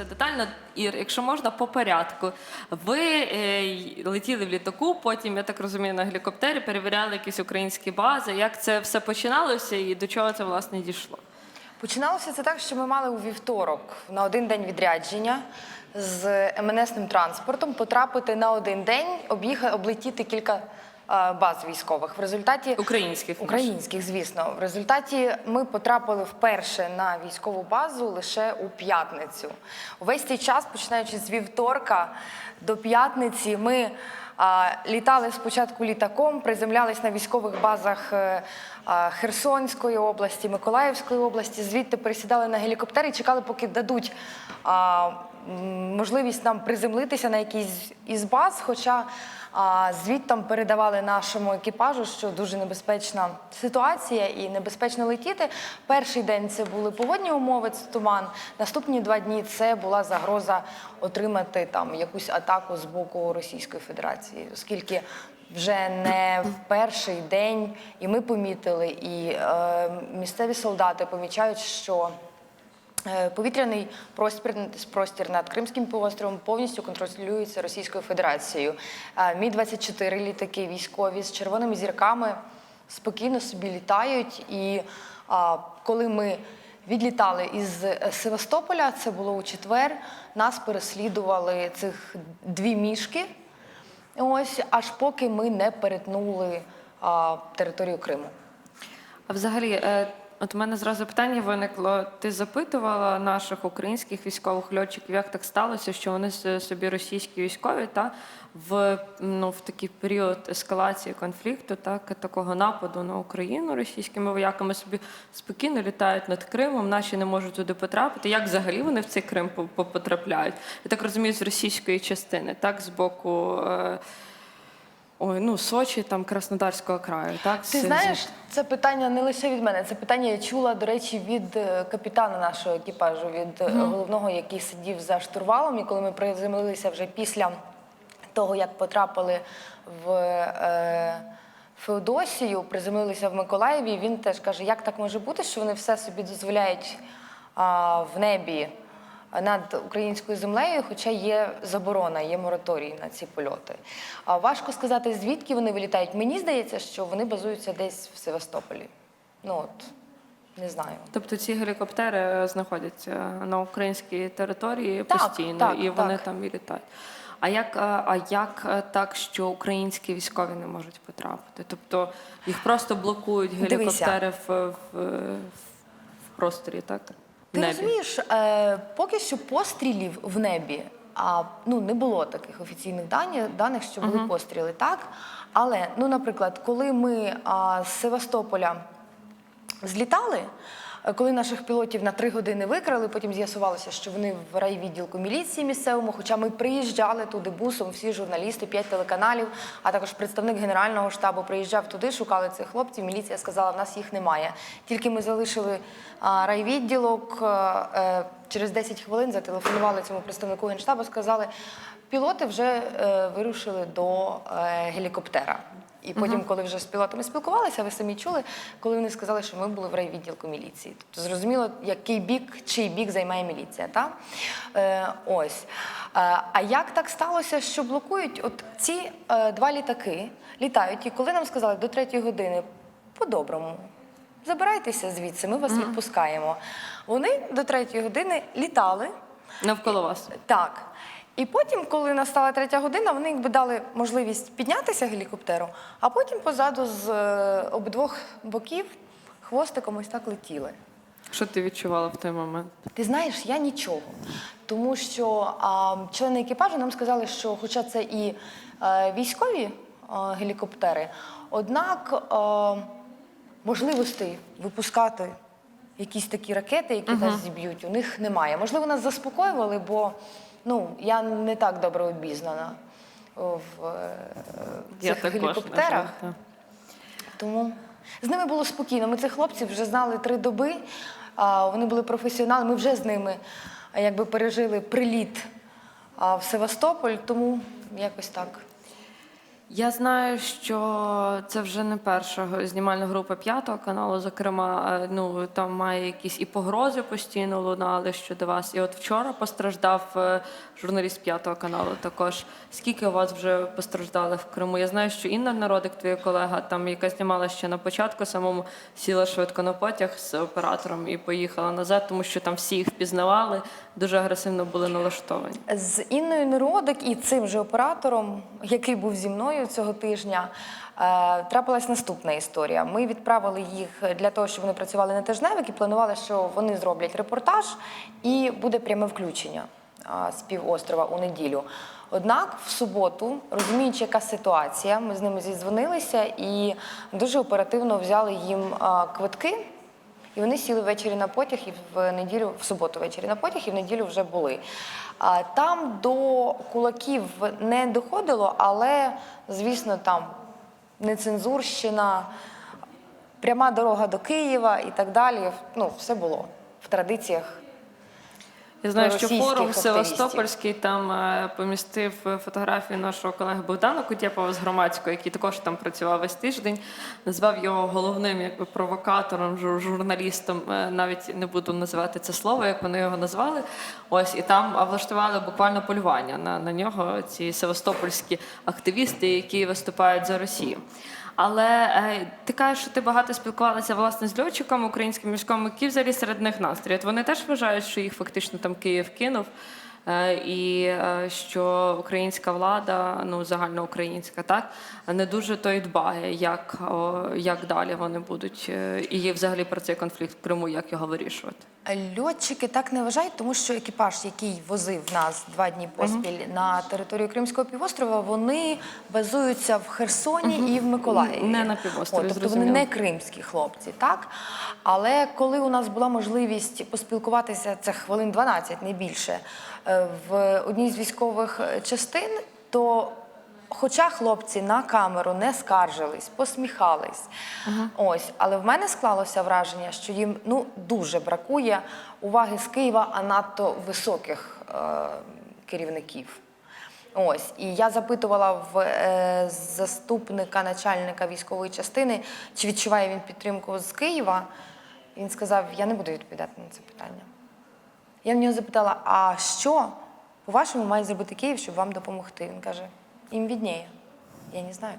все детально. Ір, якщо можна, по порядку. Ви е, летіли в літаку, потім, я так розумію, на гелікоптері перевіряли якісь українські бази. Як це все починалося і до чого це власне дійшло? Починалося це так, що ми мали у вівторок на один день відрядження з МНСним транспортом потрапити на один день, об'їхати, облетіти кілька баз військових. В результаті Українських українських, звісно. В результаті ми потрапили вперше на військову базу лише у п'ятницю. Увесь цей час, починаючи з вівторка до п'ятниці, ми а, літали спочатку літаком, приземлялись на військових базах е, Херсонської області, Миколаївської області. Звідти пересідали на гелікоптер і чекали, поки дадуть можливість нам приземлитися на якійсь із баз. Хоча а, звідтам передавали нашому екіпажу, що дуже небезпечна ситуація і небезпечно летіти. Перший день це були погодні умови, це туман. Наступні два дні це була загроза отримати там якусь атаку з боку Російської Федерації, оскільки вже не в перший день, і ми помітили, і е, місцеві солдати помічають, що Повітряний простір, простір над Кримським півостровом повністю контролюється Російською Федерацією. Е, Мі-24 літаки військові з червоними зірками спокійно собі літають. І а, коли ми відлітали із е, Севастополя, це було у четвер, нас переслідували цих дві мішки. Ось аж поки ми не перетнули а, територію Криму. А взагалі, е, от у мене зразу питання виникло. Ти запитувала наших українських військових льотчиків, як так сталося, що вони собі російські військові та в ну в такий період ескалації конфлікту, так такого нападу на Україну російськими вояками собі спокійно літають над Кримом, наші не можуть туди потрапити. Як взагалі вони в цей Крим по- по- потрапляють? Я так розумію, з російської частини, так з боку. е, Ой, ну Сочі, там Краснодарського краю, так Ти знаєш, це питання не лише від мене. Це питання я чула, до речі, від е, капітана нашого екіпажу, від е, головного, який сидів за штурвалом. І коли ми приземлилися вже після того, як потрапили в е, Феодосію, приземлилися в Миколаєві. Він теж каже, як так може бути, що вони все собі дозволяють а, в небі над українською землею, хоча є заборона, є мораторій на ці польоти. Важко сказати, звідки вони вилітають. Мені здається, що вони базуються десь в Севастополі. Ну от не знаю. Тобто ці гелікоптери е, знаходяться на українській території Так, постійно, так, і вони так. там і літають. А як, е, а як е, так, що українські військові не можуть потрапити? Тобто їх просто блокують гелікоптери в, в, в просторі, так? Ти небі. розумієш, е, поки що пострілів в небі, а ну не було таких офіційних дані, даних, що були постріли, так. Але, ну, наприклад, коли ми а, з Севастополя злітали. Е, Коли наших пілотів на три години викрали, потім з'ясувалося, що вони в райвідділку міліції місцевому. Хоча ми приїжджали туди бусом, всі журналісти, п'ять телеканалів, а також представник генерального штабу приїжджав туди, шукали цих хлопців. Міліція сказала, в нас їх немає. Тільки ми залишили райвідділок. е, е, Через 10 хвилин зателефонували цьому представнику генштабу, сказали, пілоти вже вирушили до гелікоптера. І потім, коли вже з пілотами спілкувалися, ви самі чули, коли вони сказали, що ми були в райвідділку міліції. Тобто зрозуміло, який бік, чий бік займає міліція. Та? Е, ось. Е, а як так сталося, що блокують? От ці е, два літаки літають, і коли нам сказали до третьої години, по-доброму, забирайтеся звідси, ми вас відпускаємо. Вони до третьої години літали. Навколо вас. Так. І потім, коли настала третя година, вони якби дали можливість піднятися гелікоптеру, а потім позаду з е, обидвох боків хвостиком ось так летіли. Що ти відчувала в той момент? Ти знаєш, я нічого. Тому що а, члени екіпажу нам сказали, що, хоча це і е, військові е, гелікоптери, однак е, можливостей випускати якісь такі ракети, які нас зіб'ють, у них немає. Можливо, нас заспокоювали, бо ну, я не так добре обізнана в е, Я цих гелікоптерах. Тому з ними було спокійно. Ми цих хлопців вже знали три доби. Вони були професіонали. Ми вже з ними якби пережили приліт в Севастополь, тому якось так. Я знаю, що це вже не перша знімальна група п'ятого каналу. Зокрема, е, ну там має якісь і погрози постійно лунали щодо вас. І от вчора постраждав е, журналіст п'ятого каналу. Також скільки у вас вже постраждали в Криму? Я знаю, що Інна Народик, твоя колега, там яка знімала ще на початку, самому сіла швидко на потяг з оператором і поїхала назад, тому що там всі їх впізнавали, дуже агресивно були налаштовані. З Інною Неродик і цим же оператором, який був зі мною цього тижня, е, трапилась наступна історія. Ми відправили їх для того, щоб вони працювали на тижневик і планували, що вони зроблять репортаж і буде пряме включення з півострова у неділю. Однак в суботу, розуміючи, яка ситуація, ми з ними зідзвонилися і дуже оперативно взяли їм квитки. Вони сіли ввечері на потяг і в неділю, в суботу ввечері на потяг, і в неділю вже були. А там до кулаків не доходило, але, звісно, там нецензурщина, пряма дорога до Києва і так далі. Ну, все було в традиціях. Я знаю, що форум. Севастопольський там е, помістив е, фотографію нашого колеги Богдана Кутєпова з громадського, який також там працював весь тиждень. Назвав його головним якби провокатором, журналістом. Е, Навіть не буду називати це слово, як вони його назвали. Ось і там влаштували буквально полювання на, на нього. Ці севастопольські активісти, які виступають за Росію. Але ти кажеш, що ти багато спілкувалася власне з льотчиками українськими військовими, які взагалі серед них настрій. От вони теж вважають, що їх фактично там Київ кинув, і е, що українська влада, ну загальноукраїнська, так не дуже то й дбає, як, як далі вони будуть, е, і взагалі про цей конфлікт в Криму, як його вирішувати. Льотчики так не вважають, тому що екіпаж, який возив нас два дні поспіль на територію Кримського півострова, вони базуються в Херсоні і в Миколаєві. Не на півострові, От, тобто вони не кримські хлопці, так? Але коли у нас була можливість поспілкуватися, це хвилин 12, не більше, е, в одній з військових е, частин, то Хоча хлопці на камеру не скаржились, посміхались. Ось, але в мене склалося враження, що їм ну дуже бракує уваги з Києва, а надто високих е, керівників. Ось, і я запитувала в е, заступника начальника військової частини, чи відчуває він підтримку з Києва. Він сказав: я не буду відповідати на це питання. Я в нього запитала: а що, по-вашому, має зробити Київ, щоб вам допомогти? Він каже: їм відніє. Я не знаю.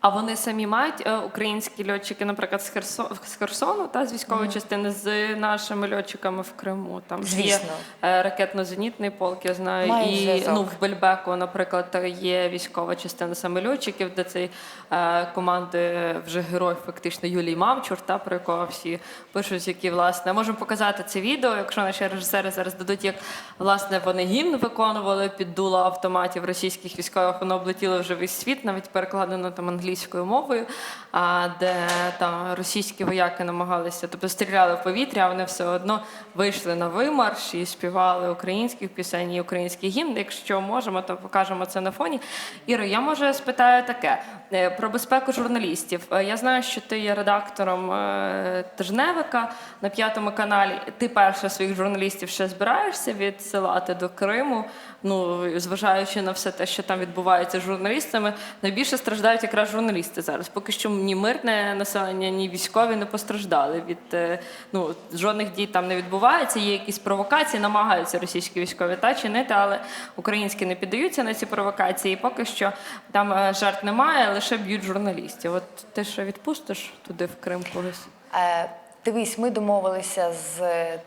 А вони самі мають е, українські льотчики, наприклад, з Херсону, з Херсону та з військової частини з нашими льотчиками в Криму. Там ж є е, ракетно-зенітний полк, я знаю, Мають і зв'язок. ну в Бельбеку, наприклад, є військова частина саме льотчиків, де цей е, команди вже герой, фактично Юлій Мамчур, та про якого всі пишуть, які власне можемо показати це відео, якщо наші режисери зараз дадуть, як власне вони гімн виконували під дуло автоматів російських військових. Воно облетіло вже весь світ, навіть перекладено там англійською мовою, а де там російські вояки намагалися, тобто стріляли в повітря, а вони все одно вийшли на вимарш і співали українських пісень і український гімн. Якщо можемо, то покажемо це на фоні. Іро, я може спитаю таке е, про безпеку журналістів. Е, Я знаю, що ти є редактором е, тижневика на п'ятому каналі. Ти перше своїх журналістів ще збираєшся відсилати до Криму. Ну зважаючи на все те, що там відбувається з журналістами, найбільше страждають якраз журналісти зараз. Поки що ні мирне населення, ні військові не постраждали від е, ну жодних дій там не відбувається. Є якісь провокації, намагаються російські військові та чинити, але українські не піддаються на ці провокації. Поки що там е, жертв немає, лише б'ють журналістів. От ти що відпустиш туди в Крим когось? Е, дивись, ми домовилися з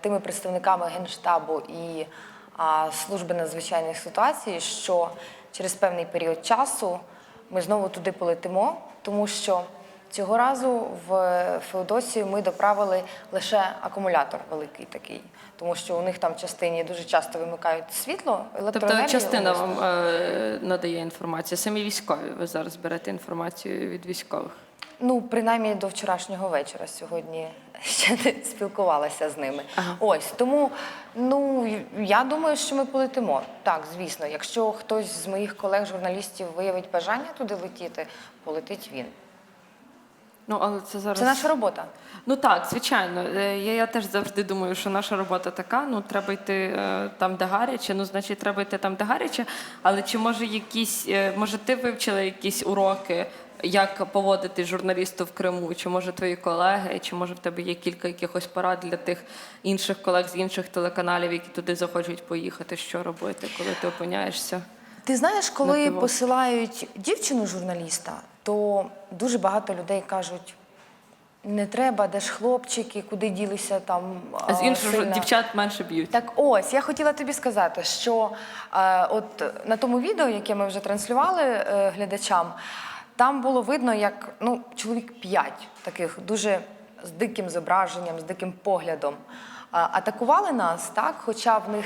тими представниками Генштабу і а, служби надзвичайних ситуацій, що через певний період часу ми знову туди полетимо, тому що цього разу в Феодосію ми доправили лише акумулятор великий такий, тому що у них там в частині дуже часто вимикають світло, Тобто частина вам е, надає інформацію. Самі військові ви зараз берете інформацію від військових. Ну, принаймні до вчорашнього вечора сьогодні ще не спілкувалася з ними. Ага. Ось тому, ну я думаю, що ми полетимо. Так, звісно, якщо хтось з моїх колег-журналістів виявить бажання туди летіти, полетить він. Ну, але це зараз Це наша робота. Ну так, звичайно. Е, Я, я теж завжди думаю, що наша робота така. Ну треба йти е, там, де гаряче. Ну, значить, треба йти там, де гаряче. Але чи може якісь, е, може, ти вивчила якісь уроки, як поводити журналісту в Криму? Чи може твої колеги, чи може в тебе є кілька якихось порад для тих інших колег з інших телеканалів, які туди захочуть поїхати? Що робити, коли ти опиняєшся? Ти знаєш, коли посилають дівчину журналіста, то дуже багато людей кажуть. Не треба, де ж хлопчики, куди ділися там. А з іншого дівчат менше б'ють. Так ось, я хотіла тобі сказати, що е, от на тому відео, яке ми вже транслювали е, глядачам, там було видно, як ну, чоловік п'ять таких дуже з диким зображенням, з диким поглядом. Атакували нас, так, хоча в них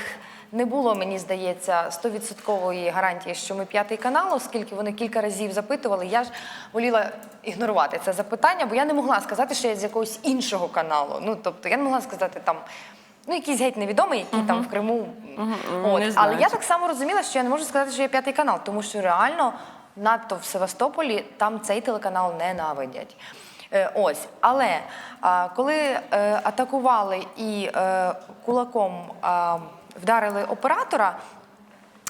не було, мені здається, стовідсоткової гарантії, що ми п'ятий канал, оскільки вони кілька разів запитували. Я ж воліла ігнорувати це запитання, бо я не могла сказати, що я з якогось іншого каналу. Ну, тобто, я не могла сказати там. Ну, якийсь геть невідомий, який там в Криму. Мгм, От. Але я так само розуміла, що я не можу сказати, що я п'ятий канал, тому що реально надто в Севастополі там цей телеканал ненавидять. Е, ось. Але коли е, атакували і е, кулаком вдарили оператора,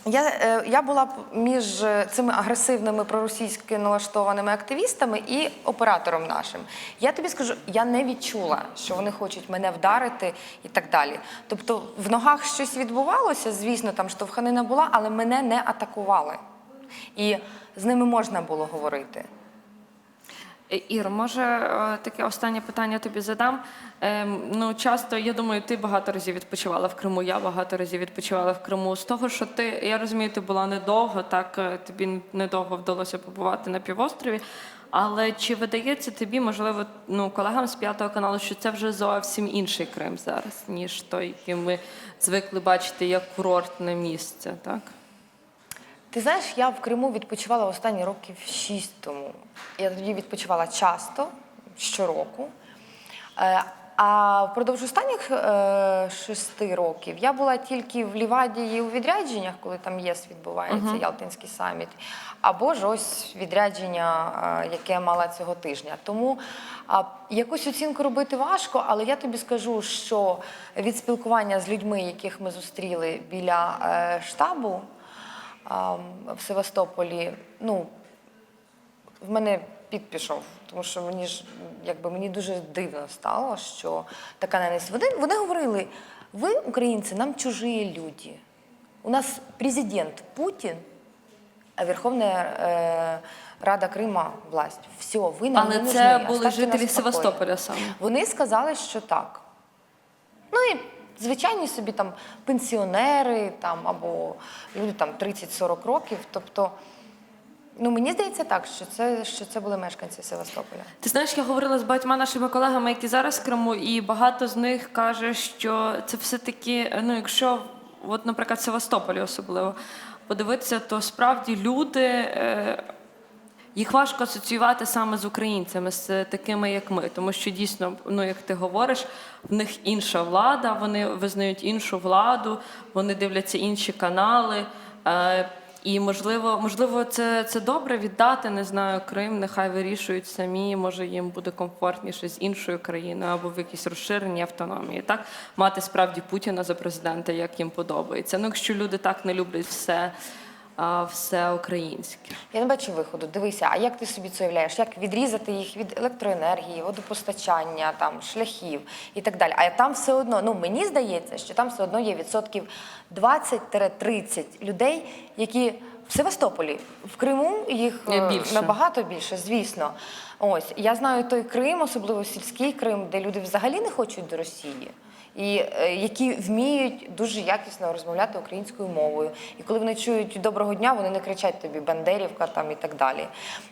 я, я була між цими агресивними проросійськи налаштованими активістами і оператором нашим. Я тобі скажу, я не відчула, що вони хочуть мене вдарити і так далі. Тобто в ногах щось відбувалося, звісно, там штовханина була, але мене не атакували. І з ними можна було говорити. Е, Ір, може е, таке останнє питання тобі задам. Ем, Ну, часто, я думаю, ти багато разів відпочивала в Криму, я багато разів відпочивала в Криму. З того, що ти, я розумію, ти була недовго, так е, тобі недовго вдалося побувати на півострові. Але чи видається тобі, можливо, ну, колегам з п'ятого каналу, що це вже зовсім інший Крим зараз, ніж той, який ми звикли бачити як курортне місце, так? Ти знаєш, я в Криму відпочивала останні років шість тому. Я тоді відпочивала часто, щороку. Е, А впродовж останніх е, шести років я була тільки в Лівадії у відрядженнях, коли там ЄС відбувається, Ялтинський саміт, або ж ось відрядження, е, яке я мала цього тижня. Тому якусь оцінку робити важко, але я тобі скажу, що від спілкування з людьми, яких ми зустріли біля штабу, в Севастополі, ну, в мене під пішов, тому що мені ж якби мені дуже дивно стало, що така ненависть. Вони, вони говорили: ви, українці, нам чужі люди. У нас президент Путін, а Верховна е, Рада Крима власть. Все, ви нам Але не це нужны, були жителі нас в спокої». Севастополя саме. Вони сказали, що так. Ну і звичайні собі там пенсіонери там, або люди там 30-40 років. Тобто, ну мені здається так, що це, що це були мешканці Севастополя. Ти знаєш, я говорила з багатьма нашими колегами, які зараз в Криму, і багато з них каже, що це все-таки, ну якщо, от, наприклад, в Севастополі особливо подивитися, то справді люди. Їх важко асоціювати саме з українцями, з такими, як ми, тому що дійсно, ну як ти говориш, в них інша влада, вони визнають іншу владу, вони дивляться інші канали. Е, і можливо, можливо, це, це добре віддати, не знаю, Крим, нехай вирішують самі, може їм буде комфортніше з іншою країною або в якійсь розширеній автономії. Так мати справді Путіна за президента, як їм подобається. Ну, якщо люди так не люблять все, а, все українське. Я не бачу виходу. Дивися, а як ти собі це уявляєш? Як відрізати їх від електроенергії, водопостачання, там шляхів і так далі? А там все одно, ну мені здається, що там все одно є відсотків 20-30 людей, які в Севастополі, в Криму їх Є е, більше. набагато більше, звісно. Ось я знаю той Крим, особливо сільський Крим, де люди взагалі не хочуть до Росії. І е, які вміють дуже якісно розмовляти українською мовою. І коли вони чують доброго дня, вони не кричать тобі Бандерівка там і так далі.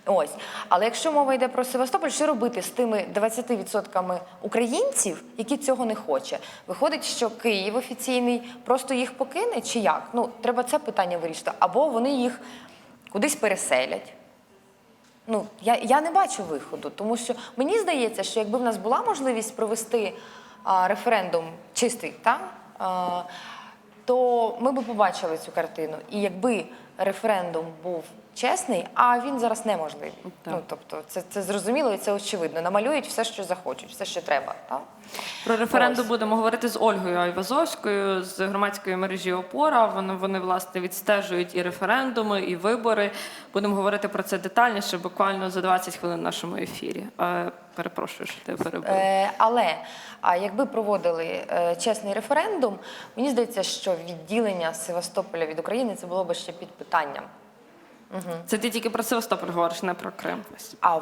Ось. Але якщо мова йде про Севастополь, що робити з тими 20% українців, які цього не хоче? Виходить, що Київ офіційний просто їх покине, чи як? Ну треба це питання вирішити, або вони їх кудись переселять. Ну, я, я не бачу виходу, тому що мені здається, що якби в нас була можливість провести референдум чистий, та, то ми би побачили цю картину. І якби референдум був чесний, а він зараз неможливий. Так. Ну тобто, це, це зрозуміло і це очевидно. Намалюють все, що захочуть, все, що треба. Так? Про референдум будемо говорити з Ольгою Айвазовською з громадської мережі Опора. Вони, вони власне відстежують і референдуми, і вибори. Будемо говорити про це детальніше, буквально за 20 хвилин в нашому ефірі. Е, перепрошую, що ти перебив. Е, але якби проводили е, чесний референдум, мені здається, що відділення Севастополя від України це було б ще під питанням. Це ти тільки про Севастополь говориш, не про Крим. А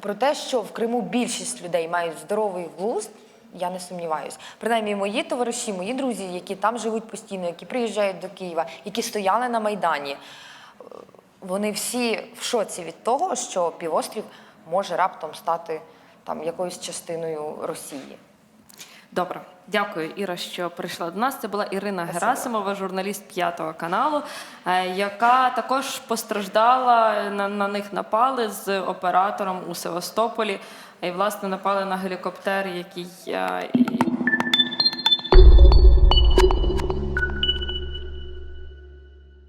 про те, що в Криму більшість людей мають здоровий глузд, я не сумніваюсь. Принаймні, мої товариші, мої друзі, які там живуть постійно, які приїжджають до Києва, які стояли на Майдані, е, вони всі в шоці від того, що півострів може раптом стати там якоюсь частиною Росії. Добре, дякую, Іра, що прийшла до нас. Це була Ірина Герасимова, журналіст п'ятого каналу, е, яка також постраждала. На, на них напали з оператором у Севастополі. І власне напали на гелікоптер, який е,